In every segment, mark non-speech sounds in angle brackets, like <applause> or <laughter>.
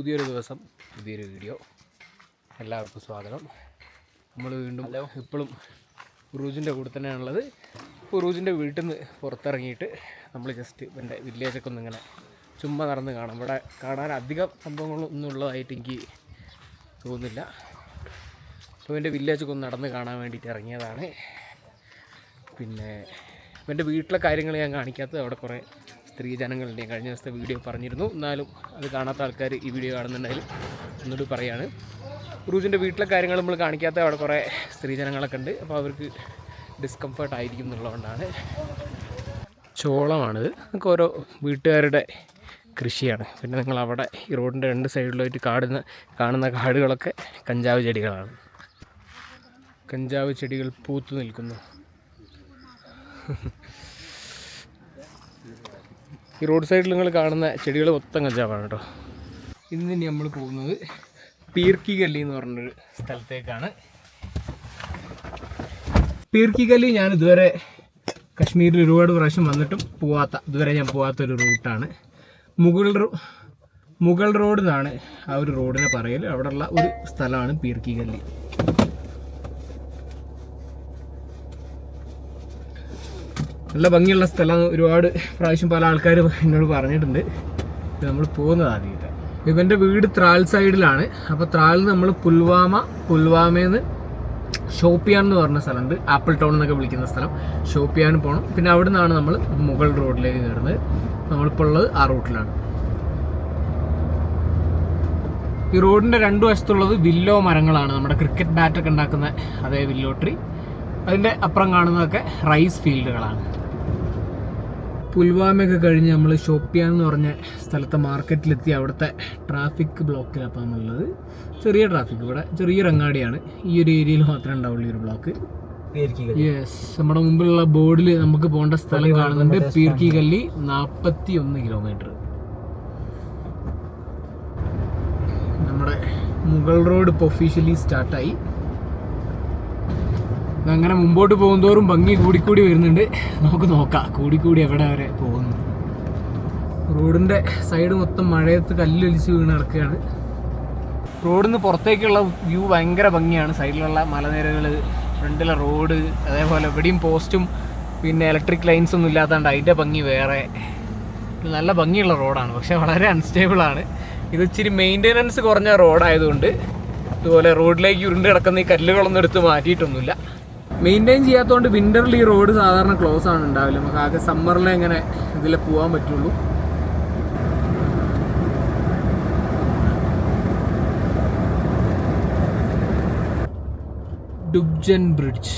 പുതിയൊരു ദിവസം പുതിയൊരു വീഡിയോ എല്ലാവർക്കും സ്വാഗതം. നമ്മൾ വീണ്ടും ഇപ്പോഴും ഉറൂജിന്റെ കൂടെ തന്നെയാണുള്ളത് ഉറൂജിന്റെ വീട്ടിൽ നിന്ന് പുറത്തിറങ്ങിയിട്ട് നമ്മൾ ജസ്റ്റ് എന്റെ വില്ലേജൊക്കെ ഒന്ന് ഇങ്ങനെ ചുമ്മാ നടന്ന് കാണാം. ഇവിടെ കാണാൻ അധികം സംഭവങ്ങളൊന്നും ഉള്ളതായിട്ട് എനിക്ക് തോന്നുന്നില്ല. അപ്പോൾ എന്റെ വില്ലേജൊക്കെ ഒന്ന് നടന്ന് കാണാൻ വേണ്ടിയിട്ട് ഇറങ്ങിയതാണ്. പിന്നെ എന്റെ വീട്ടിലെ കാര്യങ്ങൾ ഞാൻ കാണിക്കാത്തത് അവിടെ കുറേ സ്ത്രീ ജനങ്ങളുണ്ട്. ഞാൻ കഴിഞ്ഞ ദിവസത്തെ വീഡിയോ പറഞ്ഞിരുന്നു. എന്നാലും അത് കാണാത്ത ആൾക്കാർ ഈ വീഡിയോ കാണുന്നുണ്ടെങ്കിൽ ഒന്നുകൂടി പറയാണ്. റൂജിന്റെ വീട്ടിലെ കാര്യങ്ങൾ നമ്മൾ കാണിക്കാത്ത അവിടെ കുറേ സ്ത്രീ ജനങ്ങളൊക്കെ ഉണ്ട്. അപ്പോൾ അവർക്ക് ഡിസ്കംഫർട്ട് ആയിരിക്കും എന്നുള്ളതുകൊണ്ടാണ്. ചോളമാണിത്. നമുക്ക് ഓരോ വീട്ടുകാരുടെ കൃഷിയാണ്. പിന്നെ നിങ്ങൾ അവിടെ ഈ റോഡിന്റെ രണ്ട് സൈഡിലായിട്ട് കാടുന്ന കാണുന്ന കാടുകളൊക്കെ കഞ്ചാവ് ചെടികളാണ്. കഞ്ചാവ് ചെടികൾ പൂത്തു നിൽക്കുന്നു. ഈ റോഡ് സൈഡിൽ നിങ്ങൾ കാണുന്ന ചെടികൾ മൊത്തം കഞ്ചാവാണ് കേട്ടോ. ഇന്ന് ഇനി നമ്മൾ പോകുന്നത് പീർക്കി ഗല്ലി എന്ന് പറഞ്ഞൊരു സ്ഥലത്തേക്കാണ്. പീർക്കി ഗല്ലി ഞാൻ ഇതുവരെ കശ്മീരിൽ ഒരുപാട് പ്രാവശ്യം വന്നിട്ടും പോവാത്ത ഇതുവരെ ഞാൻ പോവാത്തൊരു റൂട്ടാണ്. മുഗൾ മുഗൾ റോഡ് എന്നാണ് ആ ഒരു റോഡിനെ പറയൽ അവിടെയുള്ള ഒരു സ്ഥലമാണ് പീർക്കി ഗല്ലി നല്ല ഭംഗിയുള്ള സ്ഥലം. ഒരുപാട് പ്രാവശ്യം പല ആൾക്കാരും എന്നോട് പറഞ്ഞിട്ടുണ്ട്. നമ്മൾ പോകുന്നത് ആദ്യമായിട്ട്. ഇവന്റെ വീട് ത്രാൽ സൈഡിലാണ്. അപ്പോൾ ത്രാലിൽ നമ്മൾ പുൽവാമ പുൽവാമയിൽ ഷോപ്പിയാൻ എന്ന് പറഞ്ഞ സ്ഥലമുണ്ട്. ആപ്പിൾ ടൗൺ എന്നൊക്കെ വിളിക്കുന്ന സ്ഥലം. ഷോപ്പിയാൻ പോകണം പിന്നെ അവിടെ നിന്നാണ് നമ്മൾ മുഗൾ റോഡിലേക്ക് കയറുന്നത്. നമ്മളിപ്പോൾ ഉള്ളത് ആ റൂട്ടിലാണ്. ഈ റോഡിന്റെ രണ്ടു വശത്തുള്ളത് വില്ലോ മരങ്ങളാണ്. നമ്മുടെ ക്രിക്കറ്റ് ബാറ്റൊക്കെ ഉണ്ടാക്കുന്ന അതേ വില്ലോ ട്രീ. അതിന്റെ അപ്പുറം കാണുന്നതൊക്കെ റൈസ് ഫീൽഡുകളാണ്. പുൽവാമയൊക്കെ കഴിഞ്ഞ് നമ്മൾ ഷോപ്പിയാൻ എന്ന് പറഞ്ഞ സ്ഥലത്തെ മാർക്കറ്റിലെത്തി അവിടുത്തെ ട്രാഫിക് ബ്ലോക്കിലാണ് അപ്പോൾ നമ്മളുള്ളത് ചെറിയ ട്രാഫിക് ഇവിടെ ചെറിയൊരു അങ്ങാടിയാണ്. ഈ ഒരു ഏരിയയിൽ മാത്രമേ ഉണ്ടാവുള്ളൂ ഈ ഒരു ബ്ലോക്ക്. യെസ് നമ്മുടെ മുമ്പിലുള്ള ബോർഡിൽ നമുക്ക് പോകേണ്ട സ്ഥലം കാണുന്നുണ്ട് പീർക്കി കല്ലി നാൽപ്പത്തി ഒന്ന് കിലോമീറ്റർ നമ്മുടെ മുഗൾ റോഡ് ഇപ്പോൾ ഒഫീഷ്യലി സ്റ്റാർട്ടായി അങ്ങനെ മുമ്പോട്ട് പോകുന്തോറും ഭംഗി കൂടിക്കൂടി വരുന്നുണ്ട്. നമുക്ക് നോക്കാം കൂടിക്കൂടി എവിടെ വരെ പോകുന്നു. റോഡിന്റെ സൈഡ് മൊത്തം മഴയത്ത് കല്ലൊലിച്ച് വീണ് നടക്കുകയാണ്. റോഡിൽ നിന്ന് പുറത്തേക്കുള്ള വ്യൂ ഭയങ്കര ഭംഗിയാണ്. സൈഡിലുള്ള മലനിരകൾ ഫ്രണ്ടിലെ റോഡ് അതേപോലെ എവിടെയും പോസ്റ്റും പിന്നെ ഇലക്ട്രിക് ലൈൻസ് ഒന്നും ഇല്ലാത്തതുകൊണ്ട് അതിന്റെ ഭംഗി വേറെ. നല്ല ഭംഗിയുള്ള റോഡാണ് പക്ഷേ വളരെ അൺസ്റ്റേബിളാണ് ഇത് ഇച്ചിരി മെയിന്റെനൻസ് കുറഞ്ഞ റോഡായതുകൊണ്ട് ഇതുപോലെ റോഡിലേക്ക് ഉരുണ്ട് കിടക്കുന്ന ഈ കല്ലുകളൊന്നും എടുത്ത് മാറ്റിയിട്ടൊന്നുമില്ല. മെയിന്റെയിൻ ചെയ്യാത്തതുകൊണ്ട് വിന്ററിൽ ഈ റോഡ് സാധാരണ ക്ലോസ് ആണ് ഉണ്ടാവില്ല. നമുക്ക് ആകെ സമ്മറിലെ ഇങ്ങനെ ഇതിൽ പോകാൻ പറ്റുള്ളൂ. ഡുബ്ജൻ ബ്രിഡ്ജ്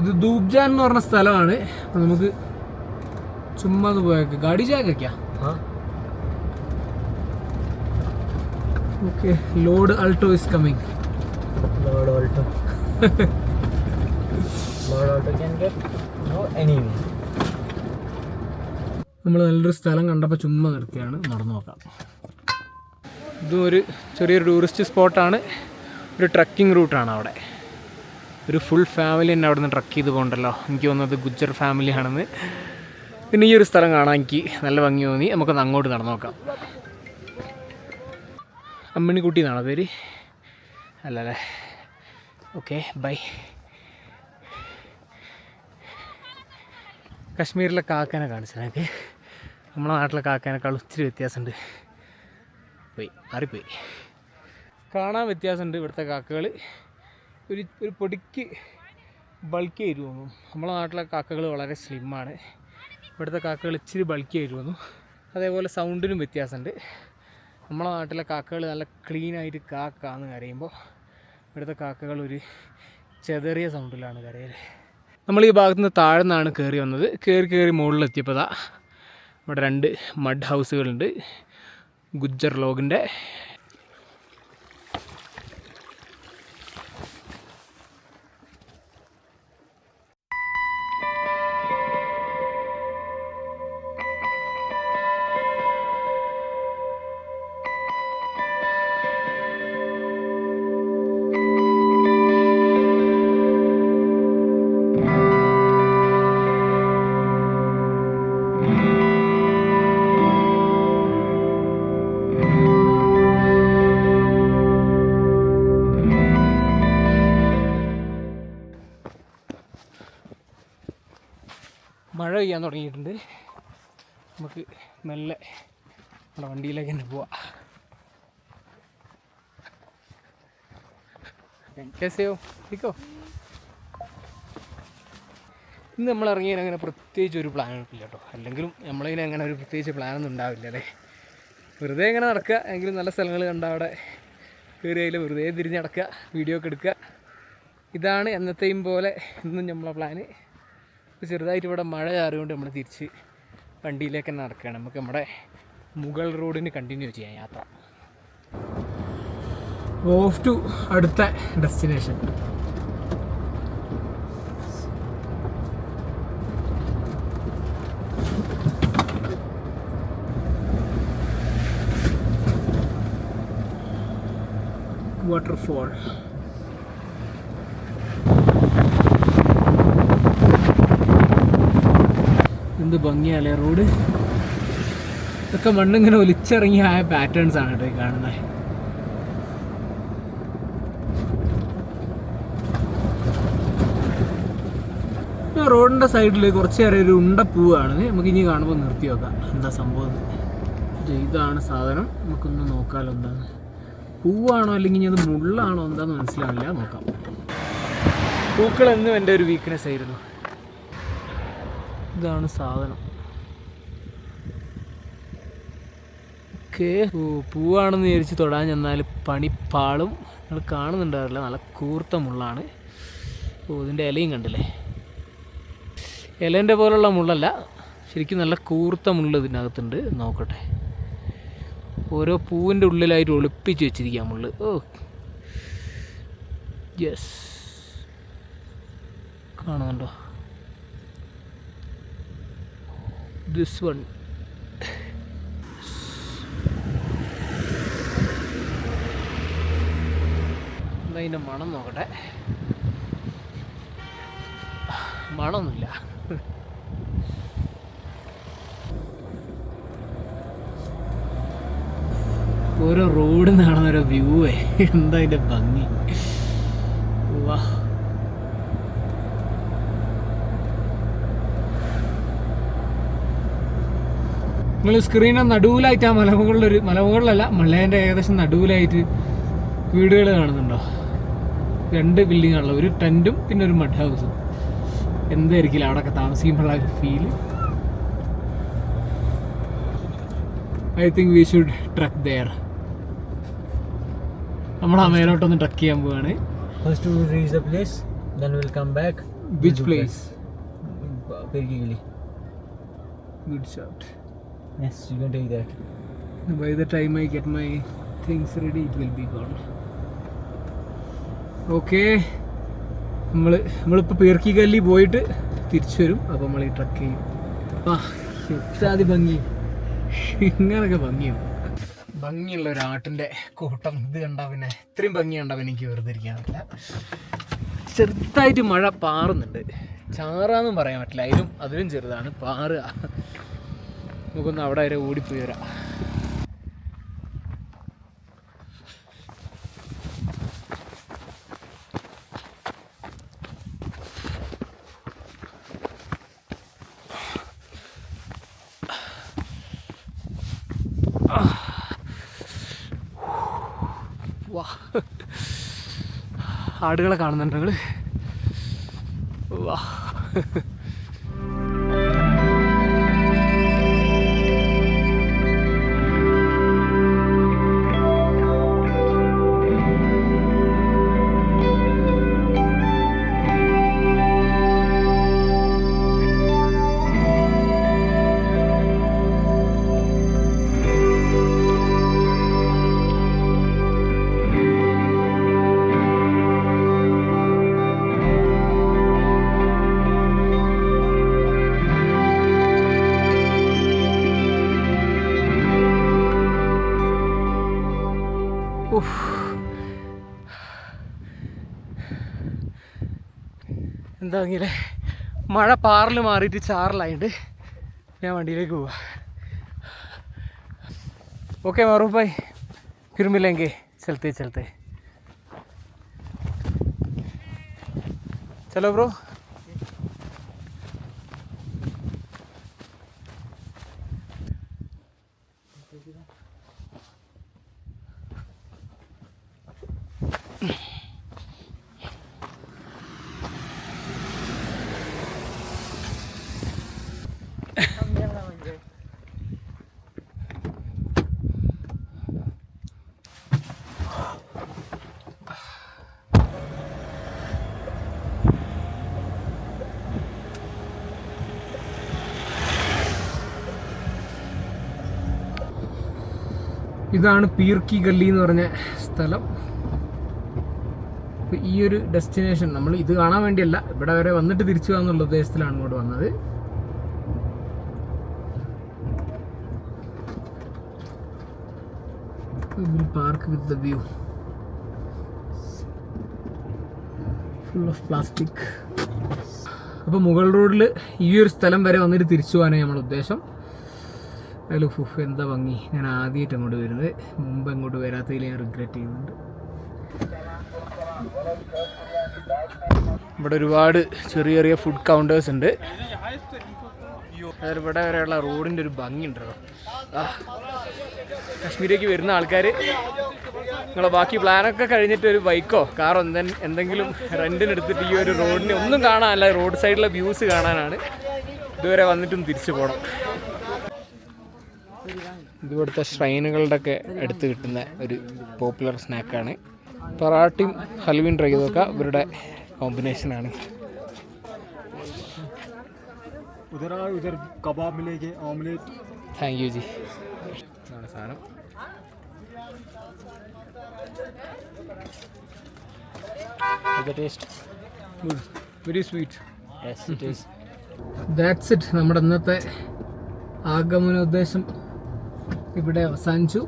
ഇത് ദൂബ്ജാൻ എന്ന് പറഞ്ഞ സ്ഥലമാണ്. അപ്പൊ നമുക്ക് ചുമ്മാ ഒന്ന് പോയേക്ക് ഗാഡി ജാഗക്കാ okay load Alto is coming load Alto. നമ്മൾ നല്ലൊരു സ്ഥലം കണ്ടപ്പോൾ ചുമ്മാ നിർത്തിയാണ്. നടന്നു നോക്കാം ഇതും ഒരു ചെറിയൊരു ടൂറിസ്റ്റ് സ്പോട്ടാണ് ഒരു ട്രക്കിംഗ് റൂട്ടാണ് അവിടെ. ഒരു ഫുൾ ഫാമിലി തന്നെ അവിടെ നിന്ന് ട്രക്ക് ചെയ്ത് പോകണ്ടല്ലോ. എനിക്ക് തോന്നുന്നത് ഗുജ്ജർ ഫാമിലിയാണെന്ന് പിന്നെ ഈ ഒരു സ്ഥലം കാണാൻ എനിക്ക് നല്ല ഭംഗി തോന്നി. നമുക്കൊന്ന് അങ്ങോട്ട് നടന്നു നോക്കാം. അമ്മിണിക്കുട്ടി എന്നാണോ പേര്? അല്ലല്ലേ. ഓക്കെ ബൈ കശ്മീരിലെ കാക്കനെ കാണിച്ചു എനിക്ക് നമ്മളെ നാട്ടിലെ കാക്കേനേക്കാൾ ഒത്തിരി വ്യത്യാസമുണ്ട്. പോയി മാറിപ്പോയി. കാണാൻ വ്യത്യാസമുണ്ട് ഇവിടുത്തെ കാക്കകൾ ഒരു ഒരു പൊടിക്ക് ബൾക്കി ആയിരുന്നു നമ്മളെ നാട്ടിലെ കാക്കകൾ വളരെ സ്ലിമ്മാണ് ഇവിടുത്തെ കാക്കകൾ ഇച്ചിരി ബൾക്കി ആയിരുന്നു അതേപോലെ സൗണ്ടിനും വ്യത്യാസമുണ്ട്. നമ്മളെ നാട്ടിലെ കാക്കകൾ നല്ല ക്ലീനായിട്ട് കാക്കാന്ന് കരയുമ്പോൾ ഇവിടുത്തെ കാക്കകൾ ഒരു ചെതറിയ സൗണ്ടിലാണ് കരയിൽ നമ്മൾ ഈ ഭാഗത്ത് നിന്ന് താഴെ നിന്നാണ് കയറി വന്നത്. കയറി കയറി മുകളിലെത്തിയപ്പോൾ ദാ ഇവിടെ രണ്ട് മഡ് ഹൗസുകളുണ്ട്. ഗുജ്ജർ ലോഗിന്റെ പെയ്യാൻ തുടങ്ങിയിട്ടുണ്ട്. നമുക്ക് മെല്ലെ നമ്മുടെ വണ്ടിയിലേക്ക് തന്നെ പോവാം. കേസയോ ഇക്കോ ഇന്ന് നമ്മൾ ഇറങ്ങിയതിന് അങ്ങനെ പ്രത്യേകിച്ച് ഒരു പ്ലാൻ ഇല്ല കേട്ടോ. അല്ലെങ്കിലും നമ്മളിങ്ങനെ അങ്ങനെ ഒരു പ്രത്യേകിച്ച് പ്ലാനൊന്നും ഉണ്ടാവില്ല അല്ലേ? വെറുതെ ഇങ്ങനെ നടക്കുക. എങ്കിലും നല്ല സ്ഥലങ്ങൾ കണ്ട അവിടെ കയറിയതിൽ വെറുതെ തിരിഞ്ഞ് നടക്കുക. വീഡിയോ ഒക്കെ എടുക്കുക. ഇതാണ് എന്നത്തെയും പോലെ ഇന്നും നമ്മളെ പ്ലാന് ഇപ്പോൾ ചെറുതായിട്ട് ഇവിടെ മഴ ചാറിയുകൊണ്ട് നമ്മൾ തിരിച്ച് വണ്ടിയിലേക്ക് തന്നെ നടക്കുകയാണ് നമുക്ക് നമ്മുടെ മുഗൾ റോഡിന് കണ്ടിന്യൂ ചെയ്യാം യാത്ര. ഓഫ് ടു അടുത്ത ഡെസ്റ്റിനേഷൻ വാട്ടർഫോൾ എന്ത് ഭംഗിയല്ലേ റോഡ്? ഇതൊക്കെ മണ്ണിങ്ങനെ ഒലിച്ചിറങ്ങിയ ആയ പാറ്റേൺസ് ആണ് കേട്ടോ ഈ കാണുന്നത് ഈ റോഡിന്റെ സൈഡിൽ കുറച്ച് നേരം ഒരു ഉണ്ട പൂവാണ്. നമുക്ക് ഇനി കാണുമ്പോൾ നിർത്തി നോക്കാം എന്താ സംഭവം ഇതാണ് സാധനം. നമുക്കൊന്ന് നോക്കാമല്ലോ എന്താണ് പൂവാണോ അല്ലെങ്കിൽ ഇനി അത് മുള്ളാണോ എന്താന്ന് മനസ്സിലാവില്ല. നോക്കാം. പൂക്കൾ എന്നും എന്റെ ഒരു വീക്ക്നെസ് ആയിരുന്നു. ഇതാണ് സാധനം. ഓക്കെ. പൂവാണെന്ന് വിചാരിച്ച് തൊടാൻ ചെന്നാൽ പണിപ്പാളും നിങ്ങൾ കാണുന്നുണ്ടാവില്ല. നല്ല കൂർത്ത മുള്ളാണ്. ഓ ഇതിന്റെ ഇലയും കണ്ടില്ലേ? ഇലേന്റെ പോലുള്ള മുള്ളല്ല. ശരിക്കും നല്ല കൂർത്ത മുള്ള ഇതിനകത്തുണ്ട്. നോക്കട്ടെ. ഓരോ പൂവിന്റെ ഉള്ളിലായിട്ട് ഒളിപ്പിച്ച് വെച്ചിരിക്കുക മുള്ള്. ഓ. യെസ് കാണുന്നുണ്ടോ? ദിസ് വൺ അതിന്റെ മണം നോക്കട്ടെ. മണമൊന്നുമില്ല. ഓരോ റോഡിൽ നിന്ന് കാണുന്ന ഓരോ വ്യൂ എന്താ അതിന്റെ ഭംഗി വാ നിങ്ങൾ സ്ക്രീനിന് നടുവിലായിട്ട് ആ മലമുകളിലൊരു മലമുകളിലല്ല മലേന്റെ ഏകദേശം നടുവിലായിട്ട് വീടുകൾ കാണുന്നുണ്ടോ? രണ്ട് ബിൽഡിംഗ് ആണല്ലോ ഒരു ടെന്റും പിന്നെ ഒരു മഡ് ഹൗസും എന്തായിരിക്കില്ല അവിടെയൊക്കെ താമസിക്കുമ്പോഴുള്ള feel I think we should trek there നമ്മൾ ആ മേലോട്ടൊന്ന് ട്രക്ക് ചെയ്യാൻ പോവാണ്. First place, then we'll come back. Which place. Good shot Yes, you can take that. By the time I get my things ready, it will be gone. Okay നമ്മൾ നമ്മളിപ്പോൾ പീർക്കിക്കല്ലി പോയിട്ട് തിരിച്ചു വരും. അപ്പോൾ നമ്മൾ ഈ ട്രക്ക് ചെയ്യും. ആ എത്താതി ഭംഗി. ഇങ്ങനൊക്കെ ഭംഗിയാണ് ഭംഗിയുള്ള ഒരു ആട്ടിന്റെ കൂട്ടം. ഇത് കണ്ടാൽ പിന്നെ ഇത്രയും ഭംഗി കണ്ടാൽ എനിക്ക് വെറുതെ ഇരിക്കാൻ പറ്റില്ല. ചെറുതായിട്ട് മഴ പാറുന്നുണ്ട്. ചാറാന്നും പറയാൻ പറ്റില്ല. അതിലും അതിലും ചെറുതാണ്. പാറുക. നമുക്കൊന്ന് അവിടെ വരെ ഓടിപ്പോയി വരാം. വാ. ആടുകളെ കാണുന്നുണ്ട് നിങ്ങൾ വാ. എന്താ ഇങ്ങനെ മഴ പാറിൽ മാറിയിട്ട് ചാറിലായിട്ട് ഞാൻ വണ്ടിയിലേക്ക് പോവാ. ഓക്കെ മറുപ്പായി ഫിർമില്ലെങ്കിൽ ചലത്തെ ചലത്തെ. ചലോ ബ്രോ? ഇതാണ് പീർക്കി ഗല്ലി എന്ന് പറഞ്ഞ സ്ഥലം. അപ്പോൾ ഈ ഒരു ഡെസ്റ്റിനേഷൻ നമ്മൾ ഇത് കാണാൻ വേണ്ടിയല്ല ഇവിടെ വരെ വന്നിട്ട് തിരിച്ചു പോകാന്നുള്ള ഉദ്ദേശത്തിലാണ് ഇങ്ങോട്ട് വന്നത്. Park with the view full of plastic അപ്പോൾ മുകൾ റോഡിൽ ഈ ഒരു സ്ഥലം വരെ വന്നിട്ട് തിരിച്ചു പോകാനാണ് നമ്മുടെ ഉദ്ദേശം. അതിൽ ഫുഫ് എന്താ ഭംഗി? ഞാൻ ആദ്യമായിട്ട് അങ്ങോട്ട് വരുന്നത്. മുമ്പ് അങ്ങോട്ട് വരാത്തതിൽ ഞാൻ റിഗ്രറ്റ് ചെയ്യുന്നുണ്ട്. ഇവിടെ ഒരുപാട് ചെറിയ ചെറിയ ഫുഡ് കൗണ്ടേഴ്സ് ഉണ്ട്. അതായത് ഇവിടെ വരെയുള്ള റോഡിന്റെ ഒരു ഭംഗി ഉണ്ടല്ലോ. ആ കാശ്മീരിലേക്ക് വരുന്ന ആൾക്കാർ നിങ്ങളെ ബാക്കി പ്ലാനൊക്കെ കഴിഞ്ഞിട്ട് ഒരു ബൈക്കോ കാറോ എന്തെ എന്തെങ്കിലും റെന്റിനെടുത്തിട്ട് ഈ ഒരു റോഡിനെ ഒന്നും കാണാനല്ല റോഡ് സൈഡിലെ വ്യൂസ് കാണാനാണ്. ഇതുവരെ വന്നിട്ടും തിരിച്ചു പോകണം ഇത് ഷ്രൈനുകളുടെ ഒക്കെ അടുത്ത് കിട്ടുന്ന ഒരു പോപ്പുലർ സ്നാക്കാണ്. പൊറാട്ടയും ഹൽവയും ട്രൈ ചെയ്തൊക്കെ ഇവരുടെ കോമ്പിനേഷനാണ് താങ്ക് യു ജി. സാധനം. Taste it is that's it നമ്മുടെ ഇന്നത്തെ ആഗമന ഉദ്ദേശം ഇവിടെ അവസാനിച്ചു.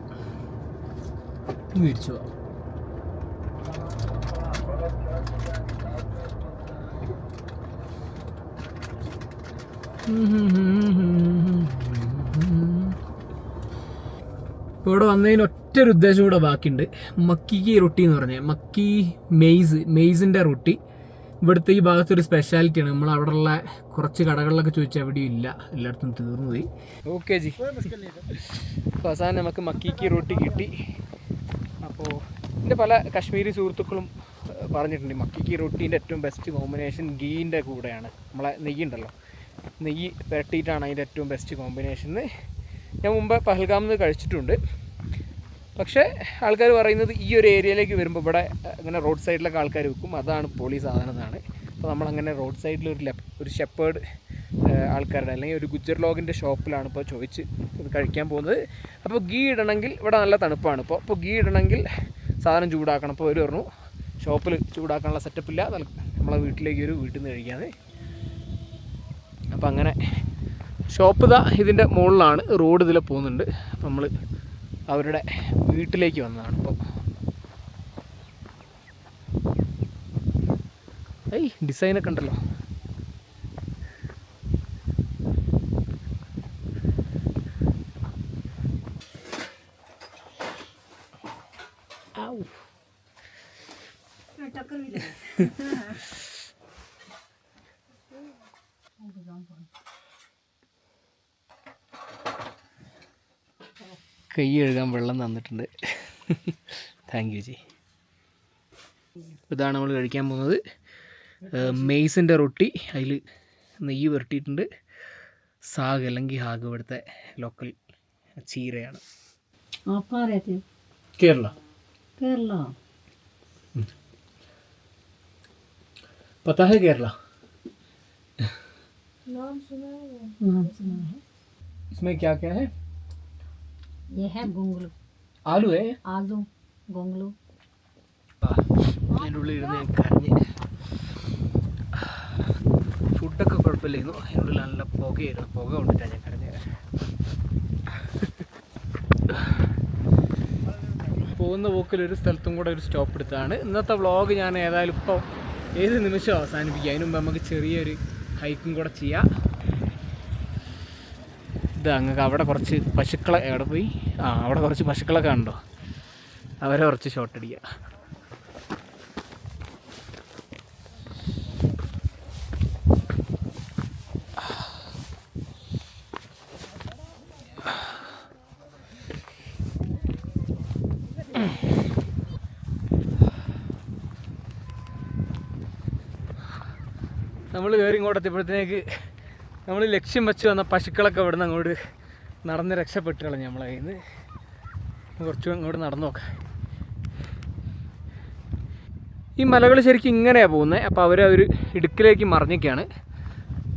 തിരിച്ചു പോവാം ഇവിടെ വന്നതിന് ഒറ്റ ഒരു ഉദ്ദേശം കൂടെ ബാക്കിയുണ്ട്. മക്കിക്ക് റൊട്ടി എന്ന് പറഞ്ഞാൽ മക്കി മെയ്സ് മെയ്സിന്റെ റൊട്ടി. ഇവിടുത്തെ ഈ ഭാഗത്ത് ഒരു സ്പെഷ്യാലിറ്റിയാണ് നമ്മൾ അവിടെയുള്ള കുറച്ച് കടകളിലൊക്കെ ചോദിച്ചാൽ എവിടെയും ഇല്ല. എല്ലായിടത്തും തീർന്നു പോയി. ഓക്കെ ജി. അവസാനം നമുക്ക് മക്കിക്ക് റൊട്ടി കിട്ടി. അപ്പോൾ എന്റെ പല കാശ്മീരി സുഹൃത്തുക്കളും പറഞ്ഞിട്ടുണ്ട് മക്കിക്ക് റൊട്ടീന്റെ ഏറ്റവും ബെസ്റ്റ് കോമ്പിനേഷൻ ഗീന്റെ കൂടെയാണ്. നമ്മളെ നെയ്യ് ഉണ്ടല്ലോ. നെയ്യ് പുരട്ടിയിട്ടാണ് അതിന്റെ ഏറ്റവും ബെസ്റ്റ് കോമ്പിനേഷൻ ഞാൻ മുമ്പ് പഹൽഗാമിൽ നിന്ന് കഴിച്ചിട്ടുണ്ട്. പക്ഷേ ആൾക്കാർ പറയുന്നത് ഈ ഒരു ഏരിയയിലേക്ക് വരുമ്പോൾ ഇവിടെ ഇങ്ങനെ റോഡ് സൈഡിലൊക്കെ ആൾക്കാർ വിൽക്കും അതാണ് പൊളി സാധനം എന്നാണ് അപ്പോൾ നമ്മളങ്ങനെ റോഡ് സൈഡിൽ ഒരു ലെപ് ഒരു ഷെപ്പേർഡ് ആൾക്കാരുടെ അല്ലെങ്കിൽ ഒരു ഗുജർ ലോഗിന്റെ ഷോപ്പിലാണ് ഇപ്പോൾ ചോദിച്ച് ഇത് കഴിക്കാൻ പോകുന്നത്. അപ്പോൾ ഗീ ഇടണമെങ്കിൽ ഇവിടെ നല്ല തണുപ്പാണ്. ഇപ്പോൾ അപ്പോൾ ഗീ ഇടണമെങ്കിൽ സാധനം ചൂടാക്കണം. അപ്പോൾ അവർ പറഞ്ഞു ഷോപ്പിൽ ചൂടാക്കാനുള്ള സെറ്റപ്പ് ഇല്ല. നമ്മളെ വീട്ടിലേക്ക് ഒരു വീട്ടിൽ നിന്ന് കഴിക്കാതെ അപ്പോൾ അങ്ങനെ ഷോപ്പ് ഇതാ ഇതിന്റെ മുകളിലാണ് റോഡ് ഇതിലെ പോകുന്നുണ്ട്. നമ്മൾ അവരുടെ വീട്ടിലേക്ക് വന്നതാണ് ഇപ്പോൾ ഏയ് ഡിസൈനൊക്കെ ഉണ്ടല്ലോ. ഔ. <laughs> കൈ കഴുകാൻ വെള്ളം തന്നിട്ടുണ്ട് താങ്ക് യു ജി ഇതാണ് നമ്മൾ കഴിക്കാൻ പോകുന്നത് മെയ്സിൻ്റെ റൊട്ടി അതിൽ നെയ്യ് പുരട്ടിയിട്ടുണ്ട് സാഗ് അല്ലെങ്കിൽ ഹാഗ് ഇവിടുത്തെ ലോക്കൽ ചീരയാണ് आप कहाँ रहते हो കേരള केरला പത്താ ഹെ കേരള नाम सुना है इसमें क्या क्या है ये है गोंगलू ആലു है आलू गोंगलू അതിൻ്റെ ഉള്ളിൽ ഇരുന്ന് ഞാൻ കരഞ്ഞ് ഫുഡൊക്കെ കുഴപ്പമില്ലായിരുന്നു അതിൻ്റെ ഉള്ളിൽ നല്ല പുകയായിരുന്നു പുക കൊണ്ടിട്ടാണ് ഞാൻ കരഞ്ഞത് പോകുന്ന പോക്കിൽ ഒരു സ്ഥലത്തും കൂടെ ഒരു സ്റ്റോപ്പ് എടുത്താണ് ഇന്നത്തെ വ്ളോഗ് ഞാൻ ഏതായാലും ഇപ്പോൾ ഏത് നിമിഷം അവസാനിപ്പിക്കുക അതിന് മുമ്പ് നമുക്ക് ചെറിയൊരു ഹൈക്കും കൂടെ ചെയ്യാം ഇത് അങ്ങക്ക് അവിടെ കുറച്ച് പശുക്കളെ എവിടെ പോയി? ആ അവിടെ കുറച്ച് പശുക്കളൊക്കെ ഉണ്ടോ അവരെ കുറച്ച് ഷോട്ട് അടിക്കുക നമ്മൾ കയറി ഇങ്ങോട്ട് എത്തിയപ്പോഴത്തേക്ക് നമ്മൾ ലക്ഷ്യം വെച്ച് വന്ന പശുക്കളൊക്കെ ഇവിടെ നിന്ന് അങ്ങോട്ട് നടന്ന് രക്ഷപ്പെട്ട് കളഞ്ഞു നമ്മളെ കയ്യിൽ നിന്ന് കുറച്ചും അങ്ങോട്ട് നടന്നു നോക്കാം. ഈ മലകൾ ശരിക്കും ഇങ്ങനെയാണ് പോകുന്നത് അപ്പോൾ അവർ അവർ ഇടുക്കിലേക്ക് മറിഞ്ഞൊക്കെയാണ്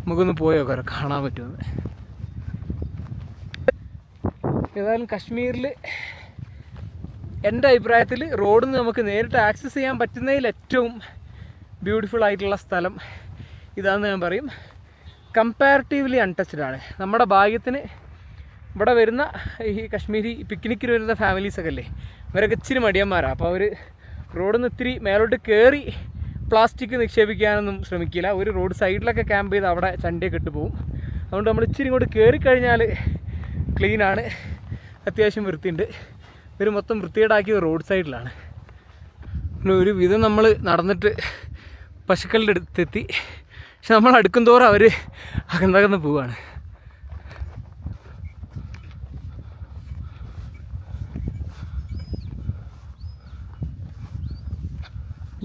നമുക്കൊന്ന് പോയി നോക്കാം കാണാൻ പറ്റുമെന്ന്. ഏതായാലും കശ്മീരിൽ എന്റെ അഭിപ്രായത്തിൽ റോഡിൽ നിന്ന് നമുക്ക് നേരിട്ട് ആക്സസ് ചെയ്യാൻ പറ്റുന്നതിൽ ഏറ്റവും ബ്യൂട്ടിഫുൾ ആയിട്ടുള്ള സ്ഥലം ഇതാണെന്ന് ഞാൻ പറയും. കമ്പാരിറ്റീവ്ലി അൺടച്ച്ഡ് ആണ്. നമ്മുടെ ഭാഗ്യത്തിന് ഇവിടെ വരുന്ന ഈ കശ്മീരി പിക്നിക്കിന് വരുന്ന ഫാമിലീസൊക്കെ അല്ലേ? ഇവരൊക്കെ ഇച്ചിരി മടിയന്മാരാണ് അപ്പോൾ അവർ റോഡിൽ നിന്ന് ഇത്തിരി മേലോട്ട് കയറി പ്ലാസ്റ്റിക് നിക്ഷേപിക്കാനൊന്നും ശ്രമിക്കില്ല. ഒരു റോഡ് സൈഡിലൊക്കെ ക്യാമ്പ് ചെയ്ത് അവിടെ ചണ്ടിയൊക്കെ ഇട്ട് പോകും അതുകൊണ്ട് നമ്മൾ ഇച്ചിരി ഇങ്ങോട്ട് കയറി കഴിഞ്ഞാൽ ക്ലീനാണ് അത്യാവശ്യം വൃത്തിയുണ്ട്. ഇവർ മൊത്തം വൃത്തികേടാക്കിയത് റോഡ് സൈഡിലാണ് പിന്നെ ഒരു വിധം നമ്മൾ നടന്നിട്ട് പശുക്കളുടെ അടുത്തെത്തി. പക്ഷെ നമ്മൾ അടുക്കും തോറും അവർ അകന്നകന്ന് പോവാണ്.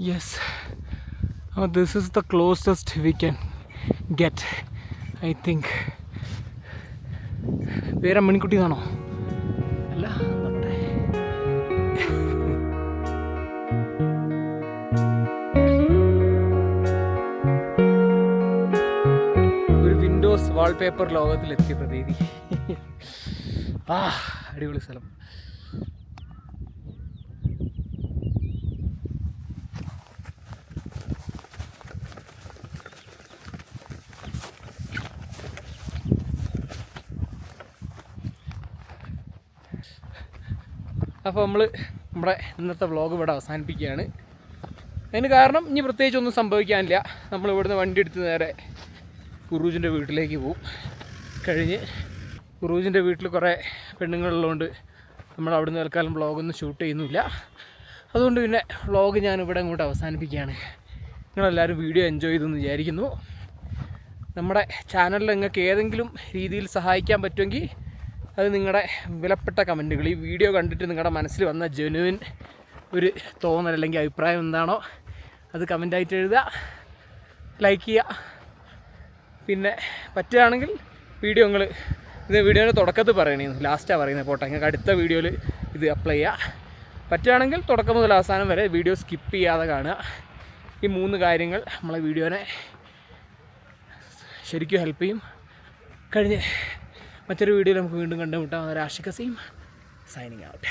Yes this is the closest we can get I think പേരാ മണിക്കുട്ടി എന്നാണോ വാൾപേപ്പർ ലോകത്തിലെത്തിയ പ്രതീതി. ആ അടിപൊളി സ്ഥലം. അപ്പോൾ നമ്മൾ നമ്മുടെ ഇന്നത്തെ വ്ളോഗ് ഇവിടെ അവസാനിപ്പിക്കുകയാണ്. അതിന് കാരണം ഇനി പ്രത്യേകിച്ച് ഒന്നും സംഭവിക്കാനില്ല. നമ്മൾ ഇവിടുന്ന് വണ്ടി എടുത്ത് നേരെ ഉറൂജിന്റെ വീട്ടിലേക്ക് പോവും. കഴിഞ്ഞ് കുറൂജിന്റെ വീട്ടിൽ കുറേ പെണ്ണുങ്ങളുള്ളതുകൊണ്ട് നമ്മൾ അവിടുന്ന് തൽക്കാലം വ്ളോഗൊന്നും ഷൂട്ട് ചെയ്യുന്നില്ല. അതുകൊണ്ട് പിന്നെ വ്ളോഗ് ഞാൻ ഇവിടെ അങ്ങോട്ട് അവസാനിപ്പിക്കുകയാണ്. നിങ്ങളെല്ലാവരും വീഡിയോ എൻജോയ് ചെയ്തെന്ന് വിചാരിക്കുന്നു. നമ്മുടെ ചാനലിൽ നിങ്ങൾക്ക് ഏതെങ്കിലും രീതിയിൽ സഹായിക്കാൻ പറ്റുമെങ്കിൽ അത് നിങ്ങളുടെ വിലപ്പെട്ട കമന്റുകൾ. ഈ വീഡിയോ കണ്ടിട്ട് നിങ്ങളുടെ മനസ്സിൽ വന്ന ജെനുവിൻ ഒരു തോന്നൽ അല്ലെങ്കിൽ അഭിപ്രായം എന്താണോ അത് കമന്റായിട്ട് എഴുതുക. ലൈക്ക് ചെയ്യുക. പിന്നെ പറ്റുകയാണെങ്കിൽ വീഡിയോ നിങ്ങൾ ഇത് വീഡിയോയുടെ തുടക്കത്തിൽ പറയണേ. ലാസ്റ്റാണ് പറയുന്നത് പോട്ടെ. നിങ്ങൾക്ക് അടുത്ത വീഡിയോയിൽ ഇത് അപ്ലൈ ചെയ്യുക പറ്റുകയാണെങ്കിൽ തുടക്കം മുതൽ അവസാനം വരെ വീഡിയോ സ്കിപ്പ് ചെയ്യാതെ കാണുക. ഈ മൂന്ന് കാര്യങ്ങൾ നമ്മളെ വീഡിയോനെ ശരിക്കും ഹെൽപ്പ് ചെയ്യും. കഴിഞ്ഞ് മറ്റൊരു വീഡിയോയിൽ നമുക്ക് വീണ്ടും കണ്ടുമുട്ടാം രാഷിക സീം സൈനിങ് ഔട്ട്